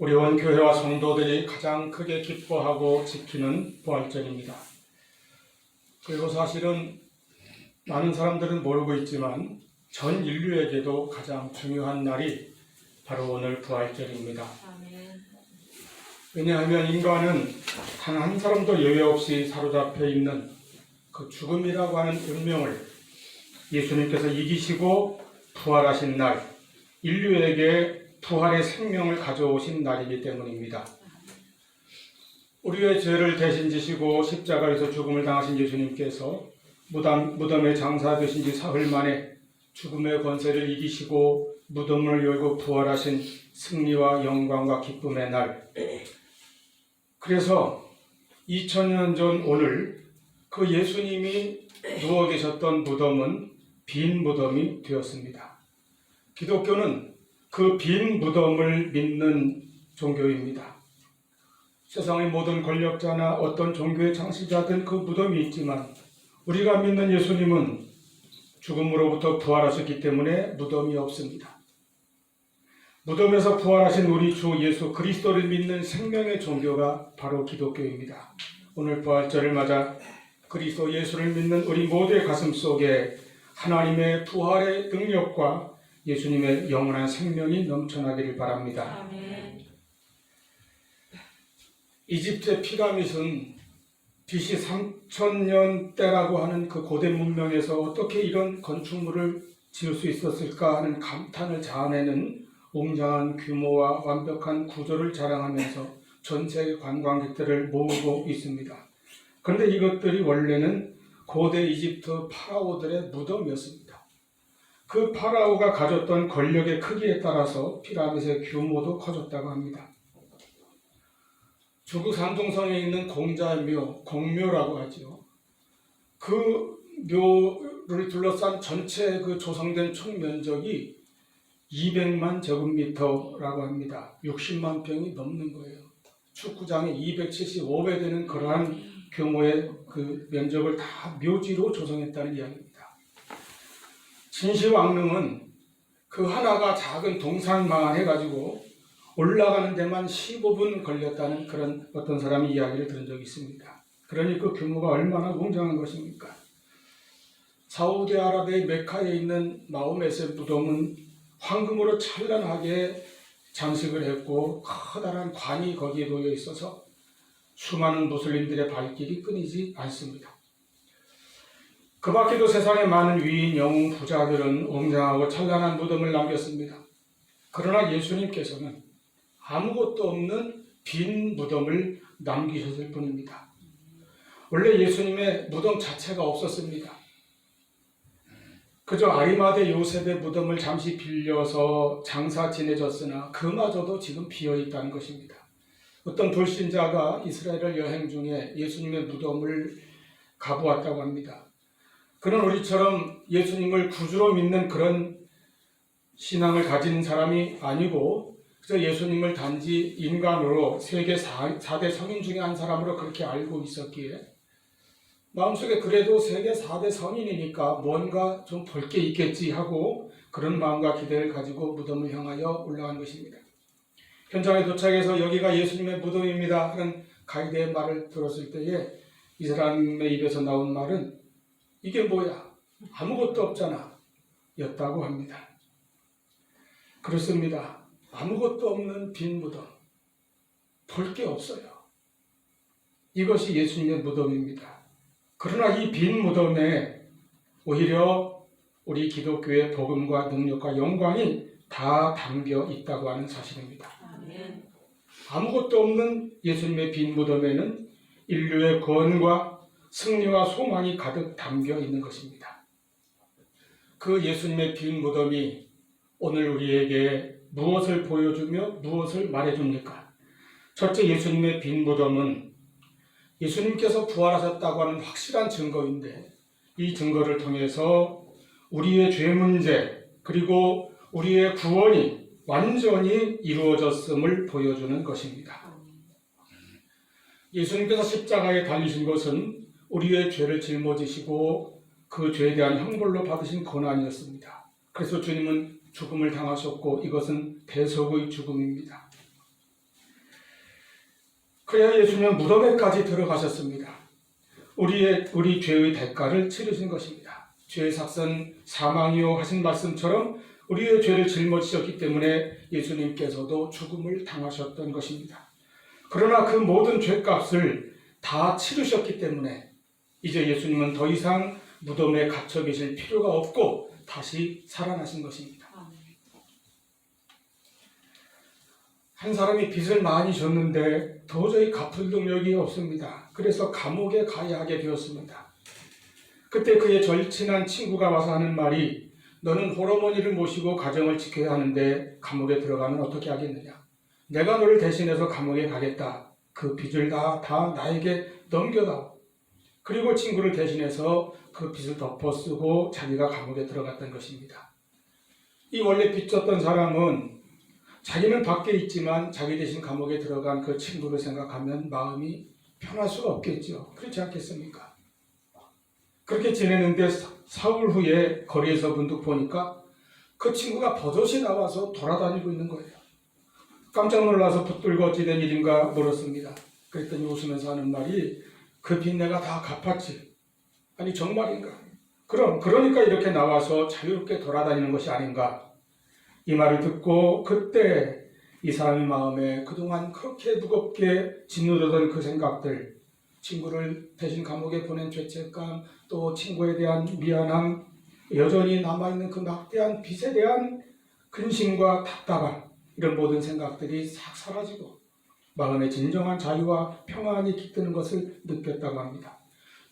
우리 원 교회와 성도들이 가장 크게 기뻐하고 지키는 부활절입니다. 그리고 사실은 많은 사람들은 모르고 있지만 전 인류에게도 가장 중요한 날이 바로 오늘 부활절입니다. 왜냐하면 인간은 단 한 사람도 예외 없이 사로잡혀 있는 그 죽음이라고 하는 운명을 예수님께서 이기시고 부활하신 날, 인류에게 부활의 생명을 가져오신 날이기 때문입니다. 우리의 죄를 대신 지시고 십자가에서 죽음을 당하신 예수님께서 무덤, 무덤에 장사 되신 지 사흘 만에 죽음의 권세를 이기시고 무덤을 열고 부활하신 승리와 영광과 기쁨의 날. 그래서 2000년 전 오늘 그 예수님이 누워 계셨던 무덤은 빈 무덤이 되었습니다. 기독교는 그 빈 무덤을 믿는 종교입니다. 세상의 모든 권력자나 어떤 종교의 창시자든 그 무덤이 있지만 우리가 믿는 예수님은 죽음으로부터 부활하셨기 때문에 무덤이 없습니다. 무덤에서 부활하신 우리 주 예수 그리스도를 믿는 생명의 종교가 바로 기독교입니다. 오늘 부활절을 맞아 그리스도 예수를 믿는 우리 모두의 가슴 속에 하나님의 부활의 능력과 예수님의 영원한 생명이 넘쳐나기를 바랍니다. 아멘. 이집트의 피라밋은 BC 3000년 때라고 하는 그 고대 문명에서 어떻게 이런 건축물을 지을 수 있었을까 하는 감탄을 자아내는 웅장한 규모와 완벽한 구조를 자랑하면서 전 세계 관광객들을 모으고 있습니다. 그런데 이것들이 원래는 고대 이집트 파라오들의 무덤이었습니다. 그 파라오가 가졌던 권력의 크기에 따라서 피라밋의 규모도 커졌다고 합니다. 중국 산둥성에 있는 공자묘, 공묘라고 하죠. 그 묘를 둘러싼 전체 그 조성된 총 면적이 200만 제곱미터라고 합니다. 60만 평이 넘는 거예요. 축구장에 275배 되는 그러한 규모의 그 면적을 다 묘지로 조성했다는 이야기입니다. 진시황릉은 그 하나가 작은 동산만 해가지고 올라가는 데만 15분 걸렸다는 그런 어떤 사람이 이야기를 들은 적이 있습니다. 그러니 그 규모가 얼마나 웅장한 것입니까? 사우디아라비아의 메카에 있는 마호메스의 무덤은 황금으로 찬란하게 장식을 했고 커다란 관이 거기에 놓여 있어서 수많은 무슬림들의 발길이 끊이지 않습니다. 그 밖에도 세상의 많은 위인, 영웅, 부자들은 웅장하고 찬란한 무덤을 남겼습니다. 그러나 예수님께서는 아무것도 없는 빈 무덤을 남기셨을 뿐입니다. 원래 예수님의 무덤 자체가 없었습니다. 그저 아리마대 요셉의 무덤을 잠시 빌려서 장사 지내졌으나 그마저도 지금 비어 있다는 것입니다. 어떤 불신자가 이스라엘을 여행 중에 예수님의 무덤을 가보았다고 합니다. 그는 우리처럼 예수님을 구주로 믿는 그런 신앙을 가진 사람이 아니고 그래서 예수님을 단지 인간으로 세계 4대 성인 중에 한 사람으로 그렇게 알고 있었기에 마음속에 그래도 세계 4대 성인이니까 뭔가 좀 볼 게 있겠지 하고 그런 마음과 기대를 가지고 무덤을 향하여 올라간 것입니다. 현장에 도착해서 여기가 예수님의 무덤입니다 하는 가이드의 말을 들었을 때에 이 사람의 입에서 나온 말은 이게 뭐야? 아무것도 없잖아. 였다고 합니다. 그렇습니다. 아무것도 없는 빈 무덤. 볼 게 없어요. 이것이 예수님의 무덤입니다. 그러나 이 빈 무덤에 오히려 우리 기독교의 복음과 능력과 영광이 다 담겨 있다고 하는 사실입니다. 아무것도 없는 예수님의 빈 무덤에는 인류의 구원과 승리와 소망이 가득 담겨 있는 것입니다. 그 예수님의 빈 무덤이 오늘 우리에게 무엇을 보여주며 무엇을 말해줍니까? 첫째 예수님의 빈 무덤은 예수님께서 부활하셨다고 하는 확실한 증거인데 이 증거를 통해서 우리의 죄 문제 그리고 우리의 구원이 완전히 이루어졌음을 보여주는 것입니다. 예수님께서 십자가에 달리신 것은 우리의 죄를 짊어지시고 그 죄에 대한 형벌로 받으신 고난이었습니다. 그래서 주님은 죽음을 당하셨고 이것은 대속의 죽음입니다. 그래야 예수님은 무덤에까지 들어가셨습니다. 우리의 우리 죄의 대가를 치르신 것입니다. 죄의 삭선 사망이요 하신 말씀처럼 우리의 죄를 짊어지셨기 때문에 예수님께서도 죽음을 당하셨던 것입니다. 그러나 그 모든 죄값을 다 치르셨기 때문에 이제 예수님은 더 이상 무덤에 갇혀 계실 필요가 없고 다시 살아나신 것입니다. 한 사람이 빚을 많이 졌는데 도저히 갚을 능력이 없습니다. 그래서 감옥에 가야 하게 되었습니다. 그때 그의 절친한 친구가 와서 하는 말이 너는 홀어머니를 모시고 가정을 지켜야 하는데 감옥에 들어가면 어떻게 하겠느냐? 내가 너를 대신해서 감옥에 가겠다. 그 빚을 다, 다 나에게 넘겨다. 그리고 친구를 대신해서 그 빚을 덮어쓰고 자기가 감옥에 들어갔던 것입니다. 이 원래 빚졌던 사람은 자기는 밖에 있지만 자기 대신 감옥에 들어간 그 친구를 생각하면 마음이 편할 수가 없겠죠. 그렇지 않겠습니까? 그렇게 지내는데 사- 사흘 후에 거리에서 문득 보니까 그 친구가 버젓이 나와서 돌아다니고 있는 거예요. 깜짝 놀라서 붙들고 어찌된 일인가 물었습니다. 그랬더니 웃으면서 하는 말이 그 빚 내가 다 갚았지. 아니 정말인가? 그럼 그러니까 이렇게 나와서 자유롭게 돌아다니는 것이 아닌가? 이 말을 듣고 그때 이 사람의 마음에 그동안 그렇게 무겁게 짓누르던 그 생각들, 친구를 대신 감옥에 보낸 죄책감, 또 친구에 대한 미안함, 여전히 남아있는 그 막대한 빚에 대한 근심과 답답함, 이런 모든 생각들이 싹 사라지고 마음에 진정한 자유와 평안이 깃드는 것을 느꼈다고 합니다.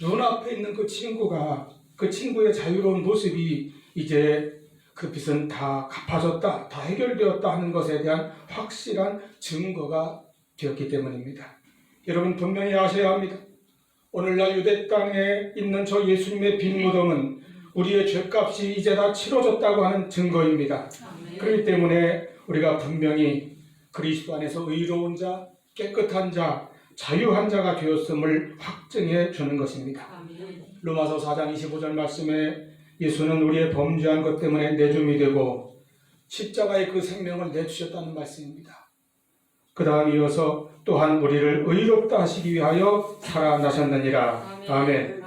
눈앞에 있는 그 친구가 그 친구의 자유로운 모습이 이제 그 빚은 다 갚아졌다, 다 해결되었다 하는 것에 대한 확실한 증거가 되었기 때문입니다. 여러분 분명히 아셔야 합니다. 오늘날 유대 땅에 있는 저 예수님의 빈 무덤은 우리의 죄값이 이제 다 치러졌다고 하는 증거입니다. 그렇기 때문에 우리가 분명히 그리스도 안에서 의로운 자, 깨끗한 자, 자유한 자가 되었음을 확증해 주는 것입니다. 로마서 4장 25절 말씀에 예수는 우리의 범죄한 것 때문에 내줌이 되고 십자가의 그 생명을 내주셨다는 말씀입니다. 그 다음 이어서 또한 우리를 의롭다 하시기 위하여 살아나셨느니라. 아멘.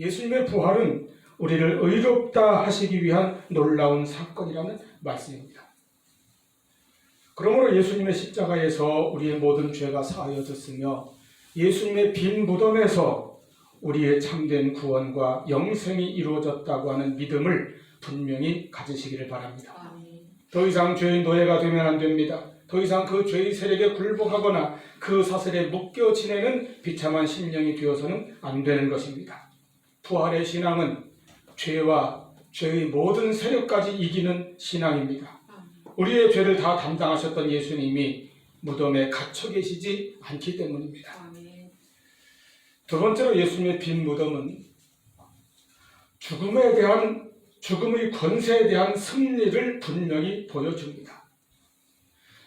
예수님의 부활은 우리를 의롭다 하시기 위한 놀라운 사건이라는 말씀입니다. 그러므로 예수님의 십자가에서 우리의 모든 죄가 사하여졌으며 예수님의 빈 무덤에서 우리의 참된 구원과 영생이 이루어졌다고 하는 믿음을 분명히 가지시기를 바랍니다. 더 이상 죄의 노예가 되면 안 됩니다. 더 이상 그 죄의 세력에 굴복하거나 그 사슬에 묶여 지내는 비참한 심령이 되어서는 안 되는 것입니다. 부활의 신앙은 죄와 죄의 모든 세력까지 이기는 신앙입니다. 우리의 죄를 다 담당하셨던 예수님이 무덤에 갇혀 계시지 않기 때문입니다. 두 번째로 예수님의 빈 무덤은 죽음에 대한 죽음의 권세에 대한 승리를 분명히 보여줍니다.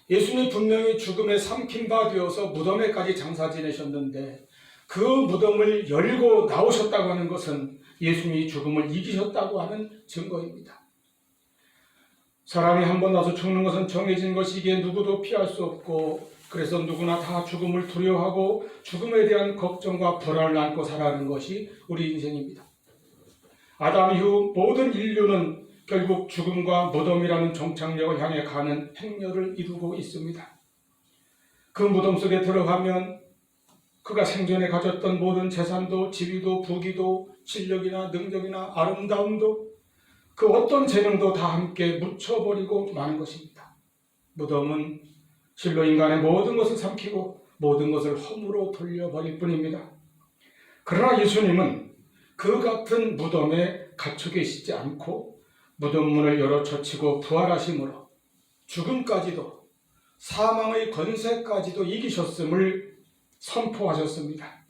예수님이 분명히 죽음에 삼킨 바 되어서 무덤에까지 장사 지내셨는데 그 무덤을 열고 나오셨다고 하는 것은 예수님이 죽음을 이기셨다고 하는 증거입니다. 사람이 한 번 나서 죽는 것은 정해진 것이기에 누구도 피할 수 없고 그래서 누구나 다 죽음을 두려워하고 죽음에 대한 걱정과 불안을 안고 살아가는 것이 우리 인생입니다. 아담 이후 모든 인류는 결국 죽음과 무덤이라는 종착역을 향해 가는 행렬을 이루고 있습니다. 그 무덤 속에 들어가면 그가 생전에 가졌던 모든 재산도 지위도 부귀도 실력이나 능력이나 아름다움도 그 어떤 재능도 다 함께 묻혀버리고 마는 것입니다. 무덤은 실로 인간의 모든 것을 삼키고 모든 것을 험으로 돌려버릴 뿐입니다. 그러나 예수님은 그 같은 무덤에 갇혀 계시지 않고 무덤 문을 열어 젖히고 부활하심으로 죽음까지도 사망의 권세까지도 이기셨음을 선포하셨습니다.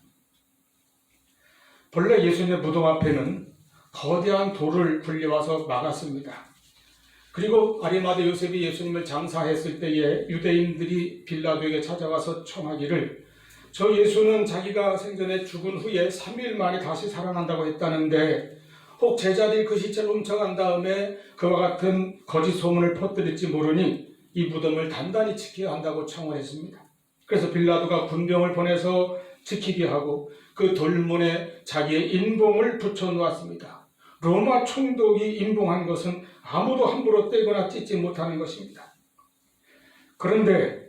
본래 예수님의 무덤 앞에는 거대한 돌을 굴려와서 막았습니다. 그리고 아리마대 요셉이 예수님을 장사했을 때에 유대인들이 빌라도에게 찾아와서 청하기를 저 예수는 자기가 생전에 죽은 후에 3일 만에 다시 살아난다고 했다는데 혹 제자들이 그 시체를 훔쳐간 다음에 그와 같은 거짓 소문을 퍼뜨릴지 모르니 이 무덤을 단단히 지켜야 한다고 청원했습니다. 그래서 빌라도가 군병을 보내서 지키게 하고 그 돌문에 자기의 인봉을 붙여 놓았습니다. 로마 총독이 인봉한 것은 아무도 함부로 떼거나 찢지 못하는 것입니다. 그런데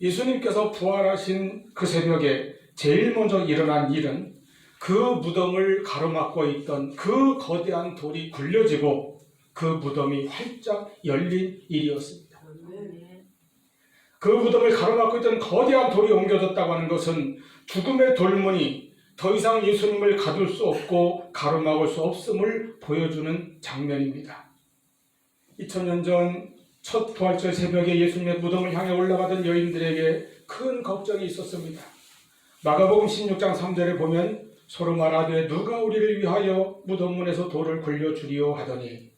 예수님께서 부활하신 그 새벽에 제일 먼저 일어난 일은 그 무덤을 가로막고 있던 그 거대한 돌이 굴려지고 그 무덤이 활짝 열린 일이었습니다. 그 무덤을 가로막고 있던 거대한 돌이 옮겨졌다고 하는 것은 죽음의 돌문이 더 이상 예수님을 가둘 수 없고 가로막을 수 없음을 보여주는 장면입니다. 2000년 전 첫 부활절 새벽에 예수님의 무덤을 향해 올라가던 여인들에게 큰 걱정이 있었습니다. 마가복음 16장 3절에 보면 서로 말하되 누가 우리를 위하여 무덤문에서 돌을 굴려 주리오 하더니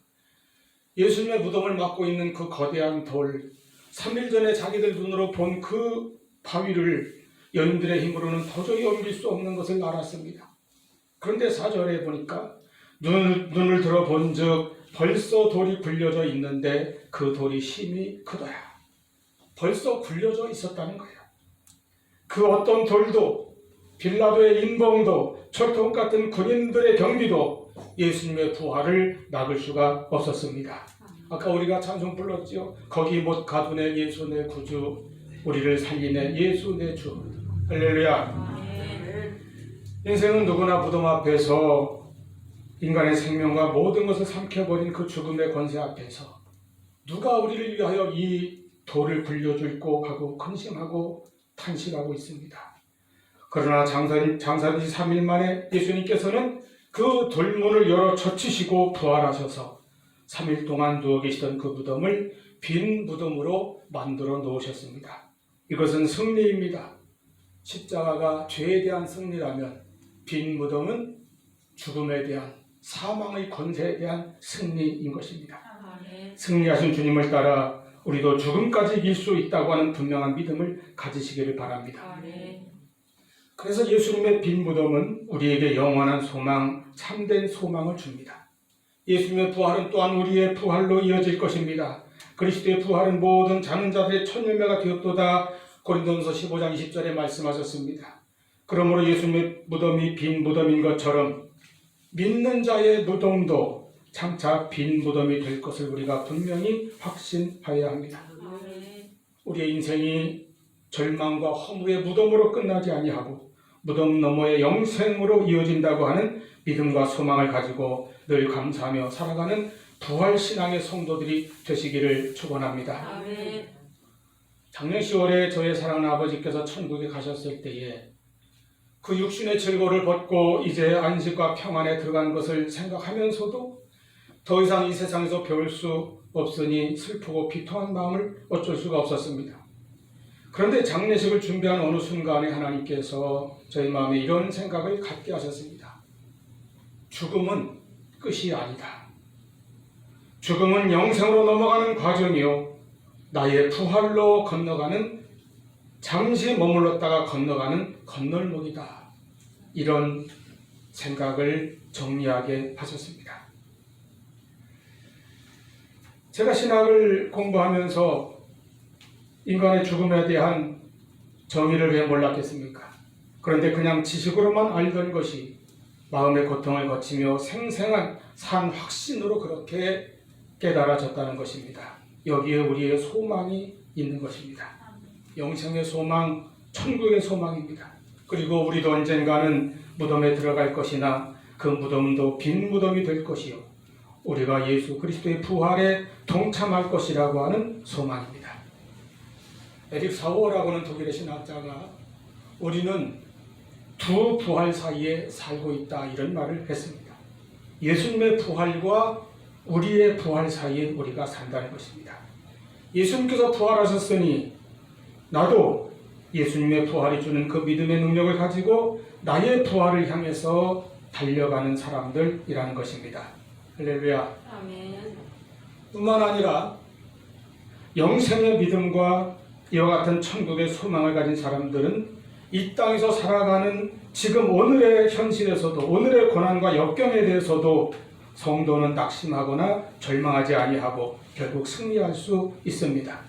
예수님의 무덤을 막고 있는 그 거대한 돌 3일 전에 자기들 눈으로 본 그 바위를 여인들의 힘으로는 도저히 옮길 수 없는 것을 알았습니다. 그런데 사절에 보니까 눈을, 눈을 들어본 즉 벌써 돌이 굴려져 있는데 그 돌이 심히 크더라. 벌써 굴려져 있었다는 거예요. 그 어떤 돌도 빌라도의 인봉도 철통 같은 군인들의 경비도 예수님의 부활을 막을 수가 없었습니다. 아까 우리가 찬송 불렀지요. 거기 못 가두네 예수 내 구주 우리를 살리네 예수 내 주. 할렐루야. 인생은 누구나 무덤 앞에서 인간의 생명과 모든 것을 삼켜버린 그 죽음의 권세 앞에서 누가 우리를 위하여 이 돌을 굴려줄고 하고 근심하고 탄식하고 있습니다. 그러나 장사님, 장사지 3일 만에 예수님께서는 그 돌문을 열어 젖히시고 부활하셔서 3일 동안 누워 계시던 그 무덤을 빈 무덤으로 만들어 놓으셨습니다. 이것은 승리입니다. 십자가가 죄에 대한 승리라면 빈 무덤은 죽음에 대한 사망의 권세에 대한 승리인 것입니다. 승리하신 주님을 따라 우리도 죽음까지 이길 수 있다고 하는 분명한 믿음을 가지시기를 바랍니다. 그래서 예수님의 빈 무덤은 우리에게 영원한 소망, 참된 소망을 줍니다. 예수님의 부활은 또한 우리의 부활로 이어질 것입니다. 그리스도의 부활은 모든 자는 자들의 천열매가 되었도다. 고린도전서 15장 20절에 말씀하셨습니다. 그러므로 예수님의 무덤이 빈 무덤인 것처럼 믿는 자의 무덤도 장차 빈 무덤이 될 것을 우리가 분명히 확신하여야 합니다. 우리의 인생이 절망과 허무의 무덤으로 끝나지 아니하고 무덤 너머의 영생으로 이어진다고 하는 믿음과 소망을 가지고 늘 감사하며 살아가는 부활 신앙의 성도들이 되시기를 축원합니다. 작년 10월에 저의 사랑하는 아버지께서 천국에 가셨을 때에 그 육신의 즐거를 벗고 이제 안식과 평안에 들어간 것을 생각하면서도 더 이상 이 세상에서 배울 수 없으니 슬프고 비통한 마음을 어쩔 수가 없었습니다. 그런데 장례식을 준비한 어느 순간에 하나님께서 저희 마음에 이런 생각을 갖게 하셨습니다. 죽음은 끝이 아니다. 죽음은 영생으로 넘어가는 과정이요. 나의 부활로 건너가는 잠시 머물렀다가 건너가는 건널목이다. 이런 생각을 정리하게 하셨습니다. 제가 신학을 공부하면서 인간의 죽음에 대한 정의를 왜 몰랐겠습니까? 그런데 그냥 지식으로만 알던 것이 마음의 고통을 거치며 생생한 산 확신으로 그렇게 깨달아졌다는 것입니다. 여기에 우리의 소망이 있는 것입니다. 영생의 소망, 천국의 소망입니다. 그리고 우리도 언젠가는 무덤에 들어갈 것이나 그 무덤도 빈 무덤이 될 것이요. 우리가 예수 그리스도의 부활에 동참할 것이라고 하는 소망입니다. 에릭 사워라고는 독일의 신학자가 우리는 두 부활 사이에 살고 있다 이런 말을 했습니다. 예수님의 부활과 우리의 부활 사이에 우리가 산다는 것입니다. 예수님께서 부활하셨으니 나도 예수님의 부활이 주는 그 믿음의 능력을 가지고 나의 부활을 향해서 달려가는 사람들이라는 것입니다. 할렐루야. 뿐만 아니라 영생의 믿음과 이와 같은 천국의 소망을 가진 사람들은 이 땅에서 살아가는 지금 오늘의 현실에서도 오늘의 고난과 역경에 대해서도 성도는 낙심하거나 절망하지 아니하고 결국 승리할 수 있습니다.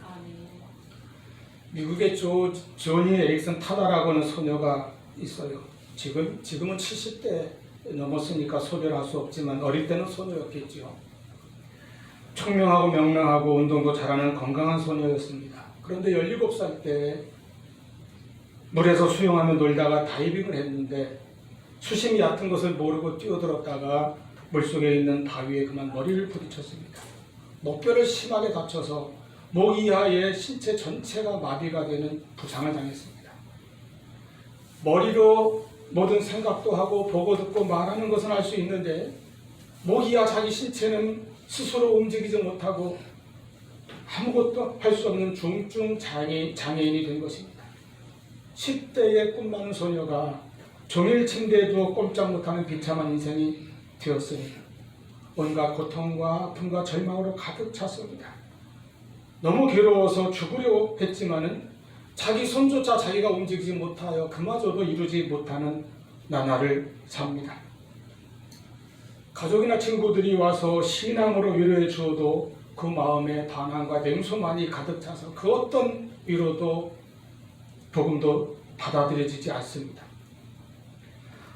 미국의 조, 조니 에릭슨 타다라고 하는 소녀가 있어요. 지금, 지금은 70대 넘었으니까 소개를 할수 없지만 어릴 때는 소녀였겠죠. 총명하고 명랑하고 운동도 잘하는 건강한 소녀였습니다. 그런데 17살 때 물에서 수영하며 놀다가 다이빙을 했는데 수심이 얕은 것을 모르고 뛰어들었다가 물속에 있는 바위에 그만 머리를 부딪혔습니다. 목뼈를 심하게 다쳐서 목 이하의 신체 전체가 마비가 되는 부상을 당했습니다. 머리로 모든 생각도 하고 보고 듣고 말하는 것은 알 수 있는데 목 이하 자기 신체는 스스로 움직이지 못하고 아무것도 할 수 없는 중증 장애, 장애인이 된 것입니다. 10대의 꿈 많은 소녀가 종일 침대에 누워 꼼짝 못하는 비참한 인생이 되었으니 온갖 고통과 아픔과 절망으로 가득 찼습니다. 너무 괴로워서 죽으려 했지만은 자기 손조차 자기가 움직이지 못하여 그마저도 이루지 못하는 나날을 삽니다. 가족이나 친구들이 와서 신앙으로 위로해 주어도 그 마음에 반항과 냉소만이 가득 차서 그 어떤 위로도 복음도 받아들여지지 않습니다.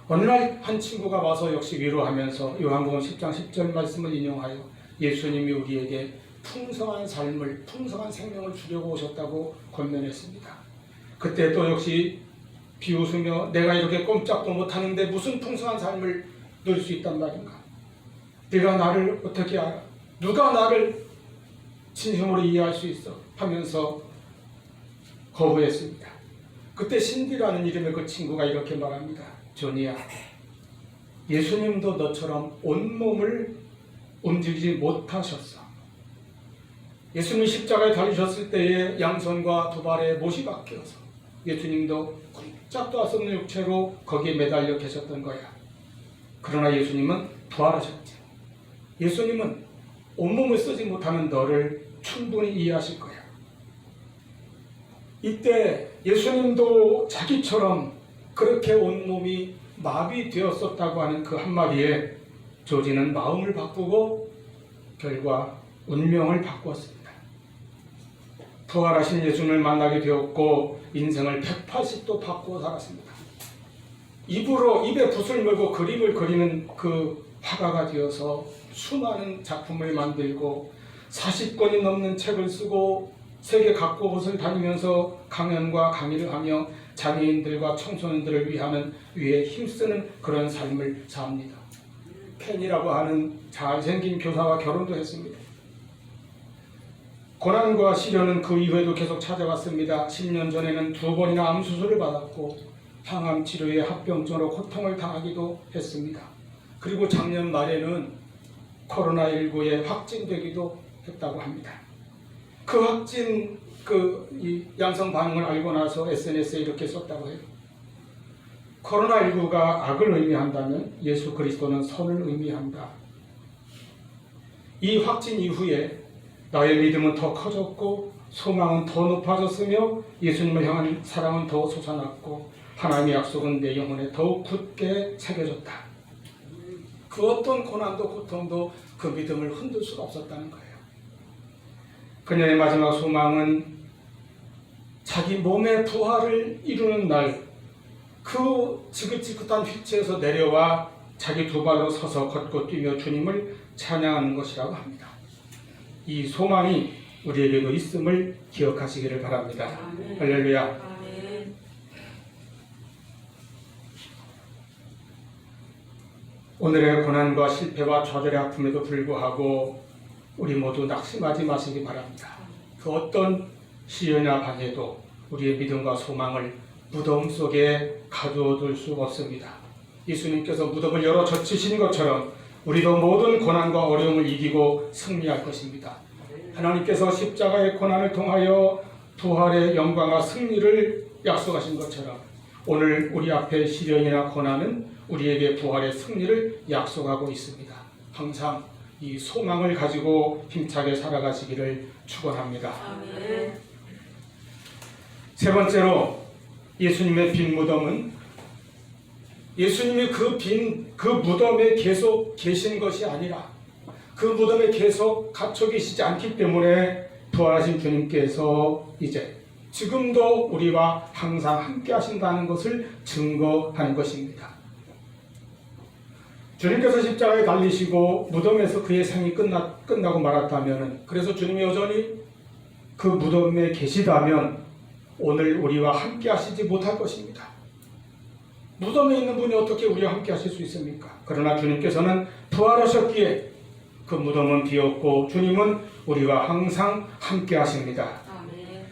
어느 날 한 친구가 와서 역시 위로하면서 요한복음 10장 10절 말씀을 인용하여 예수님이 우리에게 풍성한 삶을 풍성한 생명을 주려고 오셨다고 권면했습니다. 그때 또 역시 비웃으며 내가 이렇게 꼼짝도 못하는데 무슨 풍성한 삶을 누릴 수 있단 말인가? 네가 나를 어떻게 알아? 누가 나를 진심으로 이해할 수 있어? 하면서 거부했습니다. 그때 신디라는 이름의 그 친구가 이렇게 말합니다. 조니야, 예수님도 너처럼 온몸을 움직이지 못하셨어. 예수님 십자가에 달리셨을 때에 양손과 두 발에 못이 박혀서 예수님도 수 없는 육체로 거기에 매달려 계셨던 거야. 그러나 예수님은 부활하셨지. 예수님은 온몸을 쓰지 못하는 너를 충분히 이해하실 거야. 이때 예수님도 자기처럼 그렇게 온몸이 마비되었었다고 하는 그 한마디에 조지는 마음을 바꾸고 결과 운명을 바꾸었습니다. 부활하신 예수님을 만나게 되었고 인생을 180도 바꾸어 살았습니다. 입으로 입에 붓을 물고 그림을 그리는 그 화가가 되어서 수많은 작품을 만들고 40권이 넘는 책을 쓰고 세계 각곳을 다니면서 강연과 강의를 하며 장애인들과 청소년들을 위하는 위해 힘쓰는 그런 삶을 삽니다. 펜이라고 하는 잘생긴 교사와 결혼도 했습니다. 고난과 시련은 그 이후에도 계속 찾아왔습니다. 10년 전에는 두 번이나 암 수술을 받았고 항암 치료에 합병증으로 고통을 당하기도 했습니다. 그리고 작년 말에는 코로나19에 확진되기도 했다고 합니다. 그 확진 그이 양성 반응을 알고 나서 SNS에 이렇게 썼다고 해요. 코로나19가 악을 의미한다면 예수 그리스도는 선을 의미한다. 이 확진 이후에 나의 믿음은 더 커졌고 소망은 더 높아졌으며 예수님을 향한 사랑은 더 솟아났고 하나님의 약속은 내 영혼에 더욱 굳게 새겨졌다. 그 어떤 고난도 고통도 그 믿음을 흔들 수가 없었다는 거예요. 그녀의 마지막 소망은 자기 몸의 부활을 이루는 날, 그 지긋지긋한 휠체에서 내려와 자기 두 발로 서서 걷고 뛰며 주님을 찬양하는 것이라고 합니다. 이 소망이 우리에게도 있음을 기억하시기를 바랍니다. 아멘. 할렐루야. 아멘. 오늘의 고난과 실패와 좌절의 아픔에도 불구하고 우리 모두 낙심하지 마시기 바랍니다. 그 어떤 시련이나 방해도 우리의 믿음과 소망을 무덤 속에 가두어둘 수 없습니다. 예수님께서 무덤을 열어 젖히신 것처럼 우리도 모든 고난과 어려움을 이기고 승리할 것입니다. 하나님께서 십자가의 고난을 통하여 부활의 영광과 승리를 약속하신 것처럼 오늘 우리 앞에 시련이나 고난은 우리에게 부활의 승리를 약속하고 있습니다. 항상 이 소망을 가지고 힘차게 살아가시기를 축원합니다. 세 번째로 예수님의 빈 무덤은 예수님이 그 빈 그 무덤에 계속 계신 것이 아니라 그 무덤에 계속 갇혀 계시지 않기 때문에 부활하신 주님께서 이제 지금도 우리와 항상 함께 하신다는 것을 증거하는 것입니다. 주님께서 십자가에 달리시고 무덤에서 그의 생이 끝나, 끝나고 말았다면 그래서 주님이 여전히 그 무덤에 계시다면 오늘 우리와 함께 하시지 못할 것입니다. 무덤에 있는 분이 어떻게 우리와 함께 하실 수 있습니까? 그러나 주님께서는 부활하셨기에 그 무덤은 비었고 주님은 우리와 항상 함께 하십니다. 아멘.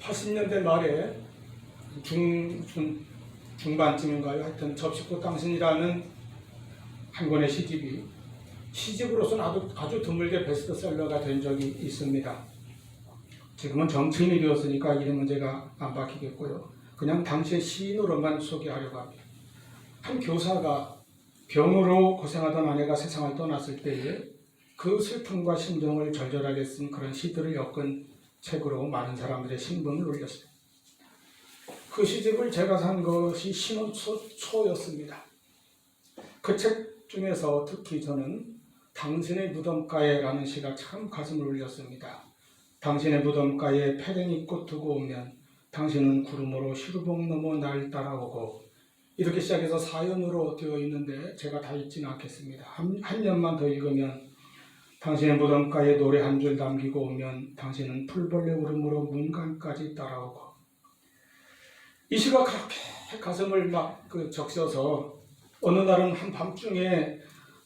80년대 말에 중, 중, 중반쯤인가요? 하여튼 접시꽃 당신이라는 한 권의 시집이 시집으로서는 아주, 아주 드물게 베스트셀러가 된 적이 있습니다. 지금은 정치인이 되었으니까 이름은 제가 안 밝히겠고요. 그냥 당시의 시인으로만 소개하려고 합니다. 한 교사가 병으로 고생하던 아내가 세상을 떠났을 때에 그 슬픔과 심정을 절절하게 쓴 그런 시들을 엮은 책으로 많은 사람들의 신분을 올렸어요. 그 시집을 제가 산 것이 신혼 초, 초였습니다. 그 책 중에서 특히 저는 당신의 무덤가에라는 시가 참 가슴을 울렸습니다. 당신의 무덤가에 패랭이 꽃 두고 오면 당신은 구름으로 시루봉 넘어 날 따라오고 이렇게 시작해서 사연으로 되어 있는데 제가 다 읽지는 않겠습니다. 한, 한 년만 더 읽으면 당신의 무덤가에 노래 한 줄 남기고 오면 당신은 풀벌레 울음으로 문간까지 따라오고 이 시가 그렇게 가슴을 막 그 적셔서 어느 날은 한 밤중에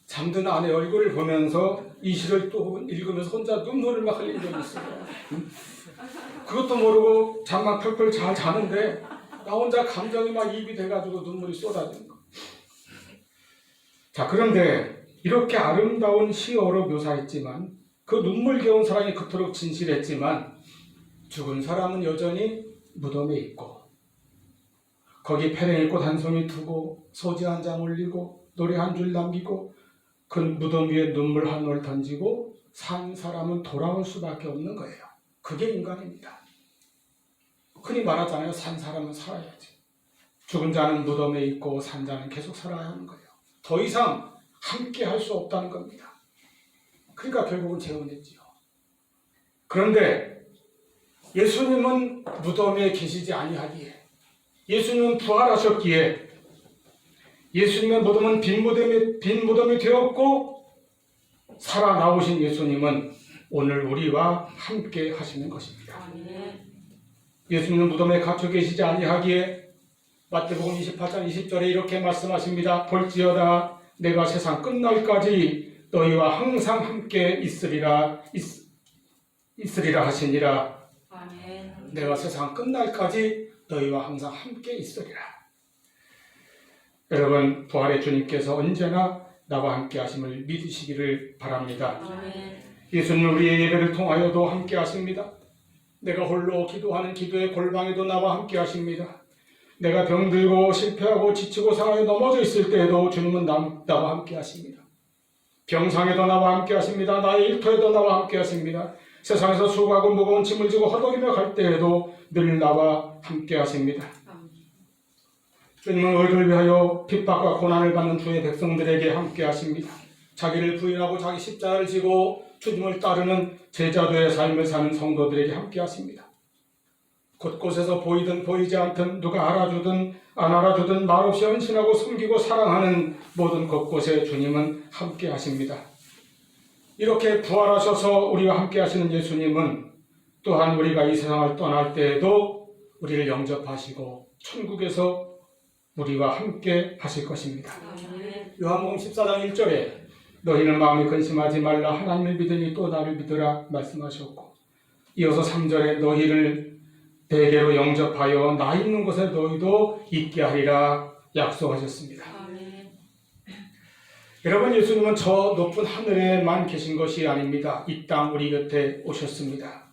잠든 아내 얼굴을 보면서 이 시를 또 읽으면서 혼자 눈물을 막 흘린 적이 있어요. 그것도 모르고 잠만 펄펄 잘 자는데 나 혼자 감정이 막 입이 돼가지고 눈물이 쏟아지는 거. 자 그런데 이렇게 아름다운 시어로 묘사했지만 그 눈물겨운 사랑이 그토록 진실했지만 죽은 사람은 여전히 무덤에 있고 거기 패랭이 꽃 한 송이 두고 소지 한 장 올리고 노래 한 줄 남기고 그 무덤 위에 눈물 한 올 던지고 산 사람은 돌아올 수밖에 없는 거예요. 그게 인간입니다. 흔히 말하잖아요. 산 사람은 살아야지. 죽은 자는 무덤에 있고 산 자는 계속 살아야 하는 거예요. 더 이상 함께 할 수 없다는 겁니다. 그러니까 결국은 재혼했지요. 그런데 예수님은 무덤에 계시지 아니하기에 예수님은 부활하셨기에 예수님의 무덤은 빈 무덤이, 빈 무덤이 되었고 살아나오신 예수님은 오늘 우리와 함께 하시는 것입니다. 예수님은 무덤에 갇혀 계시지 아니하기에 마태복음 28장 20절에 이렇게 말씀하십니다. 볼지어다 내가 세상 끝날까지 너희와 항상 함께 있으리라 있, 있으리라 하시니라. 내가 세상 끝날까지 너희와 항상 함께 있으리라. 여러분 부활의 주님께서 언제나 나와 함께 하심을 믿으시기를 바랍니다. 예수님 우리의 예배를 통하여도 함께 하십니다. 내가 홀로 기도하는 기도의 골방에도 나와 함께 하십니다. 내가 병들고 실패하고 지치고 상하에 넘어져 있을 때에도 주님은 나, 나와 함께 하십니다. 병상에도 나와 함께 하십니다. 나의 일터에도 나와 함께 하십니다. 세상에서 수고하고 무거운 짐을 지고 허덕이며 갈 때에도 늘 나와 함께 하십니다. 주님은 우리를 위하여 핍박과 고난을 받는 주의 백성들에게 함께 하십니다. 자기를 부인하고 자기 십자가를 지고 주님을 따르는 제자도의 삶을 사는 성도들에게 함께 하십니다. 곳곳에서 보이든 보이지 않든 누가 알아주든 안 알아주든 말없이 헌신하고 섬기고 사랑하는 모든 곳곳에 주님은 함께 하십니다. 이렇게 부활하셔서 우리와 함께 하시는 예수님은 또한 우리가 이 세상을 떠날 때에도 우리를 영접하시고 천국에서 우리와 함께 하실 것입니다. 요한복음 14장 1절에 너희는 마음에 근심하지 말라 하나님을 믿으니 또 나를 믿으라 말씀하셨고 이어서 3절에 너희를 대개로 영접하여 나 있는 곳에 너희도 있게 하리라 약속하셨습니다. 여러분 예수님은 저 높은 하늘에만 계신 것이 아닙니다. 이 땅 우리 곁에 오셨습니다.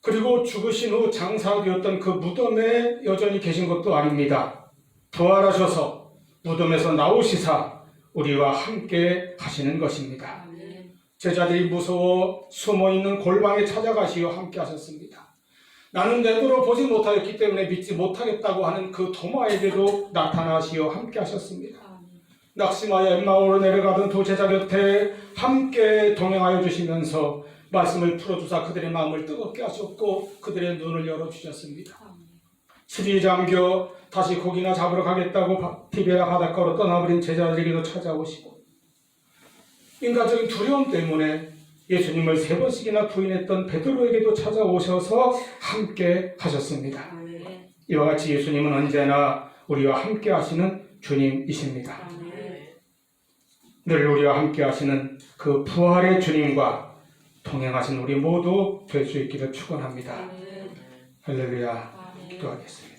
그리고 죽으신 후 장사되었던 그 무덤에 여전히 계신 것도 아닙니다. 부활하셔서 무덤에서 나오시사 우리와 함께 하시는 것입니다. 제자들이 무서워 숨어 있는 골방에 찾아가시어 함께 하셨습니다. 나는 내 눈으로 보지 못하였기 때문에 믿지 못하겠다고 하는 그 도마에게도 나타나시어 함께 하셨습니다. 낙심하여 엠마오로 내려가던 두 제자 곁에 함께 동행하여 주시면서 말씀을 풀어주사 그들의 마음을 뜨겁게 하셨고 그들의 눈을 열어주셨습니다. 술이 잠겨 다시 고기나 잡으러 가겠다고 바- 티베아 바닷가로 떠나버린 제자들에게도 찾아오시고 인간적인 두려움 때문에 예수님을 세 번씩이나 부인했던 베드로에게도 찾아오셔서 함께 하셨습니다. 아멘. 이와 같이 예수님은 언제나 우리와 함께 하시는 주님이십니다. 늘 우리와 함께 하시는 그 부활의 주님과 동행하신 우리 모두 될 수 있기를 축원합니다. 할렐루야. 기도하겠습니다.